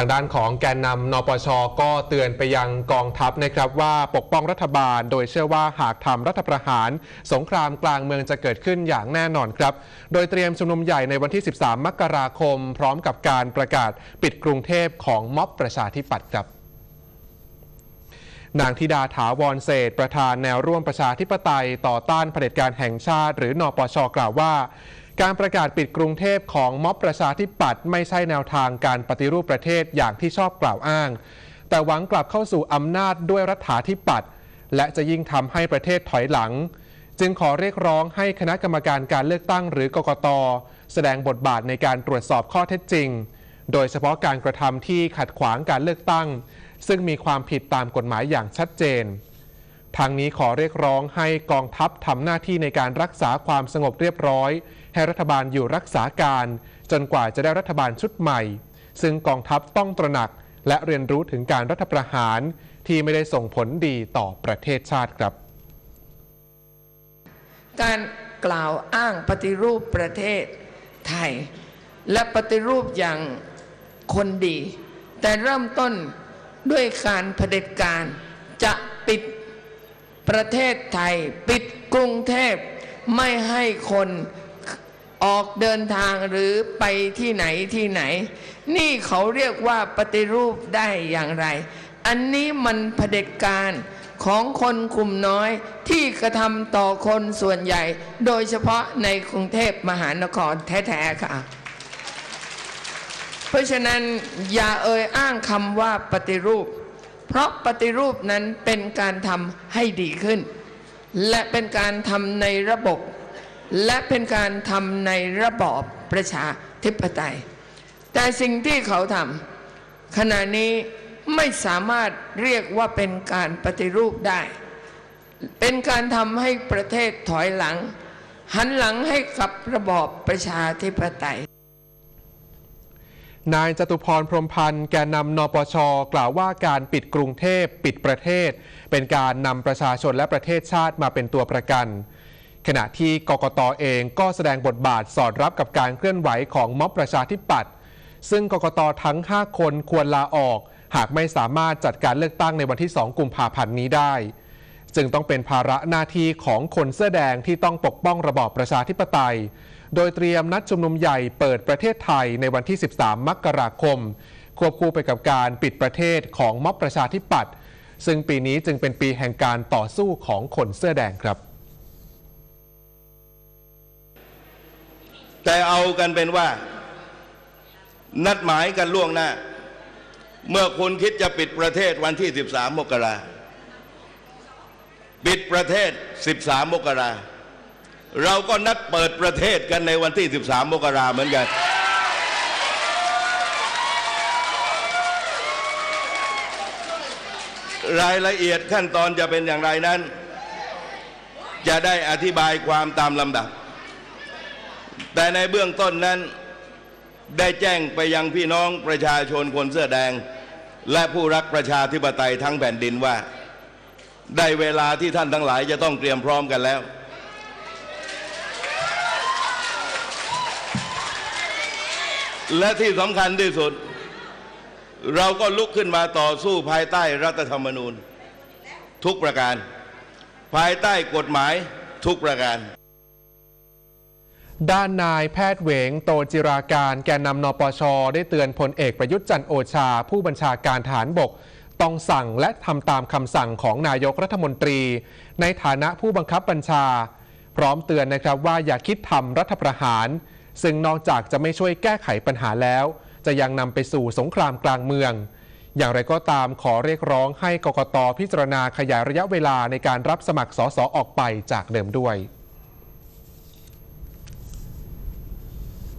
างด้านของแกนนำนปช ก็เตือนไปยังกองทัพนะครับว่าปกป้องรัฐบาล โดยเชื่อว่าหากทำรัฐประหาร สงครามกลางเมืองจะเกิดขึ้นอย่างแน่นอนครับ โดยเตรียมชุมนุมใหญ่ในวันที่ 13 มกราคม พร้อมกับการประกาศปิดกรุงเทพของม็อบประชาธิปัตย์ครับนางธิดาถาวรเศษประธานแนวร่วมประชาธิปไตยต่อต้านเผด็จการแห่งชาติ หรือนปชกล่าวว่า การประกาศปิดกรุงเทพของม็อบประชาธิปัตย์ไม่ใช่แนวทางการปฏิรูปประเทศอย่างที่ชอบกล่าวอ้าง แต่หวังกลับเข้าสู่อำนาจด้วยรัฐาธิปัตย์และจะยิ่งทำให้ประเทศถอยหลัง จึงขอเรียกร้องให้คณะกรรมการการเลือกตั้งหรือกกต แสดงบทบาทในการตรวจสอบข้อเท็จจริง โดยเฉพาะการกระทำที่ขัดขวางการเลือกตั้ง ซึ่งมีความผิดตามกฎหมายอย่างชัดเจน ทางนี้ขอเรียกร้องให้กองทัพทำหน้าที่ในการรักษาความสงบเรียบร้อย ให้รัฐบาลอยู่รักษาการ จนกว่าจะได้รัฐบาลชุดใหม่ ซึ่งกองทัพต้องตระหนัก และเรียนรู้ถึงการรัฐประหาร ที่ไม่ได้ส่งผลดีต่อประเทศชาติครับ การกล่าวอ้างปฏิรูปประเทศไทย และปฏิรูปอย่างคนดี แต่เริ่มต้นด้วยการเผด็จการ ประเทศไทยปิดกรุงเทพไม่ให้คนออกเดินทางหรือไปที่ไหนที่ไหน นี่เขาเรียกว่าปฏิรูปได้อย่างไร อันนี้มันเผด็จการของคนกลุ่มน้อยที่กระทำต่อคนส่วนใหญ่ โดยเฉพาะในกรุงเทพมหานครแท้ๆค่ะ เพราะฉะนั้นอย่าเอ่ยอ้างคำว่าปฏิรูป เพราะปฏิรูปนั้นเป็นการทำให้ดีขึ้น และเป็นการทำในระบบ และเป็นการทำในระบอบประชาธิปไตย แต่สิ่งที่เขาทำขณะนี้ไม่สามารถเรียกว่าเป็นการปฏิรูปได้ เป็นการทำให้ประเทศถอยหลัง หันหลังให้กับระบอบประชาธิปไตย นายจตุพรพรมพันธ์แกนนำนปช กล่าวว่าการปิดกรุงเทพปิดประเทศ เป็นการนำประชาชนและประเทศชาติมาเป็นตัวประกัน ขณะที่กกตเองก็แสดงบทบาทสอดรับกับการเคลื่อนไหวของม็อบประชาธิปัตย์ซึ่งกกตทั้ง 5 คนควรลาออก หากไม่สามารถจัดการเลือกตั้งในวันที่ 2 กุมภาพันธ์นี้ได้ จึงต้องเป็นภาระหน้าที่ของคนเสื้อแดงที่ต้องปกป้องระบอบประชาธิปไตย โดยเตรียมนัดชุมนุมใหญ่เปิดประเทศไทยในวันที่ 13 มกราคม ควบคู่ไปกับการปิดประเทศของม็อบประชาธิปัตย์ซึ่งปีนี้จึงเป็นปีแห่งการต่อสู้ของคนเสื้อแดงครับ แต่เอากันเป็นว่า นัดหมายกันล่วงหน้า เมื่อคุณคิดจะปิดประเทศวันที่ 13 มกราคม ปิดประเทศ 13 มกราเราก็นัดเปิดประเทศกันในวันที่ 13 มกราเหมือนกัน รายละเอียดขั้นตอนจะเป็นอย่างไรนั้น จะได้อธิบายความตามลำดับ แต่ในเบื้องต้นนั้นได้แจ้งไปยังพี่น้องประชาชนคนเสื้อแดง และผู้รักประชาธิปไตยทั้งแผ่นดินว่า ได้เวลาที่ท่านทั้งหลายจะต้องเตรียมพร้อมกันแล้ว และที่สำคัญที่สุด เราก็ลุกขึ้นมาต่อสู้ภายใต้รัฐธรรมนูญ ทุกประการ ภายใต้กฎหมายทุกประการด้านนายแพทย์เหวงโตจิราการแกนนำนปช ได้เตือนพลเอกประยุทธ์จันทร์โอชา ผู้บัญชาการฐานบก ต้องสั่งและทำตามคำสั่งของนายกรัฐมนตรี ในฐานะผู้บังคับบัญชา พร้อมเตือนนะครับว่าอย่าคิดทำรัฐประหาร ซึ่งนอกจากจะไม่ช่วยแก้ไขปัญหาแล้ว จะยังนำไปสู่สงครามกลางเมือง อย่างไรก็ตามขอเรียกร้องให้กกตพิจารณาขยายระยะเวลาในการรับสมัครสสออกไปจากเดิมด้วย